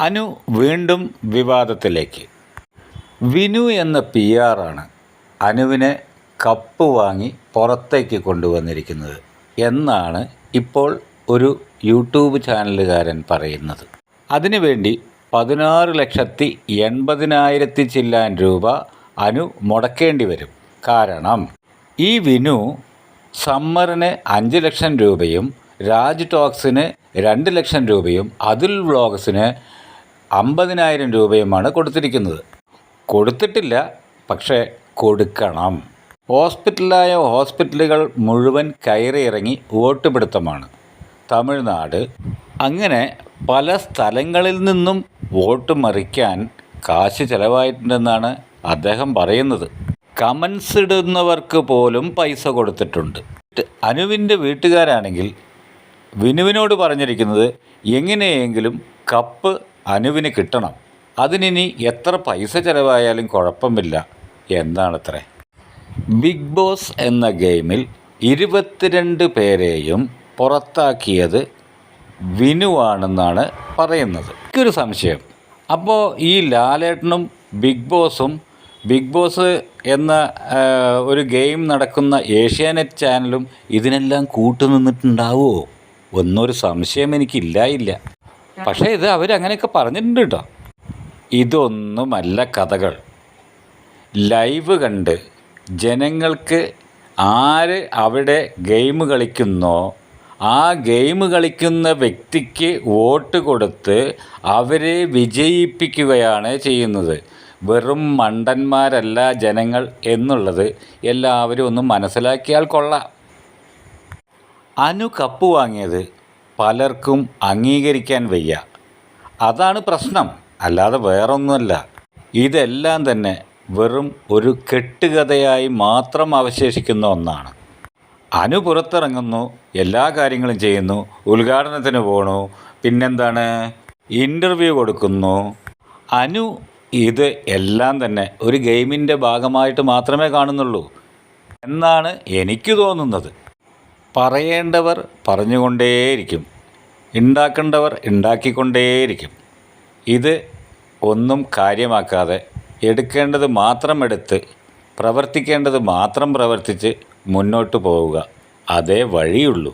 അനു വീണ്ടും വിവാദത്തിലേക്ക്. വിനു എന്ന പി ആറാണ് അനുവിനെ കപ്പ് വാങ്ങി പുറത്തേക്ക് കൊണ്ടുവന്നിരിക്കുന്നത് എന്നാണ് ഇപ്പോൾ ഒരു യൂട്യൂബ് ചാനലുകാരൻ പറയുന്നത്. അതിനുവേണ്ടി പതിനാറ് ലക്ഷത്തി എൺപതിനായിരത്തി ചില്ലാൻ രൂപ അനു മുടക്കേണ്ടി വരും. കാരണം ഈ വിനു സമ്മറിന് അഞ്ച് ലക്ഷം രൂപയും രാജ് ടോക്സിന് രണ്ട് ലക്ഷം രൂപയും അതുൽ വ്ളോഗ്സിന് അമ്പതിനായിരം രൂപയുമാണ് കൊടുത്തിരിക്കുന്നത്. കൊടുത്തിട്ടില്ല പക്ഷേ കൊടുക്കണം. ഹോസ്പിറ്റലായ ഹോസ്പിറ്റലുകൾ മുഴുവൻ കയറിയിറങ്ങി വോട്ട് പിടുത്തമാണ് തമിഴ്നാട് അങ്ങനെ പല സ്ഥലങ്ങളിൽ നിന്നും വോട്ട് മറിക്കാൻ കാശ് ചിലവായിട്ടുണ്ടെന്നാണ് അദ്ദേഹം പറയുന്നത്. കമൻസ് ഇടുന്നവർക്ക് പോലും പൈസ കൊടുത്തിട്ടുണ്ട്. അനുവിന്റെ വീട്ടുകാരാണെങ്കിൽ വിനുവിനോട് പറഞ്ഞിരിക്കുന്നത് എങ്ങനെയെങ്കിലും കപ്പ് അനുവിന് കിട്ടണം. അതിനിനി എത്ര പൈസ ചിലവായാലും കുഴപ്പമില്ല എന്നാണത്രേ. ബിഗ് ബോസ് എന്ന ഗെയിമിൽ ഇരുപത്തിരണ്ട് പേരെയും പുറത്താക്കിയത് വിനുവാണെന്നാണ് പറയുന്നത്. എനിക്കൊരു സംശയം. അപ്പോൾ ഈ ലാലേട്ടനും ബിഗ് ബോസും ബിഗ് ബോസ് എന്ന ഒരു ഗെയിം നടക്കുന്ന ഏഷ്യാനെറ്റ് ചാനലും ഇതിനെല്ലാം കൂട്ടുനിന്നിട്ടുണ്ടാവുമോ ഒന്നൊരു സംശയം എനിക്കില്ലായില്ല പക്ഷേ ഇത് അവരങ്ങനെയൊക്കെ പറഞ്ഞിട്ടുണ്ട് കേട്ടോ ഇതൊന്നുമല്ല കഥകൾ. ലൈവ് കണ്ട് ജനങ്ങൾക്ക് ആര് അവിടെ ഗെയിം കളിക്കുന്നോ ആ ഗെയിം കളിക്കുന്ന വ്യക്തിക്ക് വോട്ട് കൊടുത്ത് അവരെ വിജയിപ്പിക്കുകയാണ് ചെയ്യുന്നത്. വെറും മണ്ടന്മാരല്ല ജനങ്ങൾ എന്നുള്ളത് എല്ലാവരും ഒന്ന് മനസ്സിലാക്കിയാൽ കൊള്ളാം. അനു കപ്പ് വാങ്ങിയത് പലർക്കും അംഗീകരിക്കാൻ വയ്യ. അതാണ് പ്രശ്നം. അല്ലാതെ വേറൊന്നുമല്ല. ഇതെല്ലാം തന്നെ വെറും ഒരു കെട്ടുകഥയായി മാത്രം അവശേഷിക്കുന്ന ഒന്നാണ്. അനു പുറത്തിറങ്ങുന്നു എല്ലാ കാര്യങ്ങളും ചെയ്യുന്നു ഉദ്ഘാടനത്തിന് പോണു പിന്നെന്താണ്? ഇന്റർവ്യൂ കൊടുക്കുന്നു. അനു ഇത് എല്ലാം തന്നെ ഒരു ഗെയിമിന്റെ ഭാഗമായിട്ട് മാത്രമേ കാണുന്നുള്ളൂ. എന്നാണ് എനിക്ക് തോന്നുന്നത്. പറയേണ്ടവർ പറഞ്ഞുകൊണ്ടേയിരിക്കും. ഉണ്ടാക്കേണ്ടവർ ഉണ്ടാക്കിക്കൊണ്ടേയിരിക്കും ഇത് ഒന്നും കാര്യമാക്കാതെ എടുക്കേണ്ടത് മാത്രം എടുത്ത് പ്രവർത്തിക്കേണ്ടത് മാത്രം പ്രവർത്തിച്ച് മുന്നോട്ട് പോവുക. അതേ വഴിയുള്ളൂ.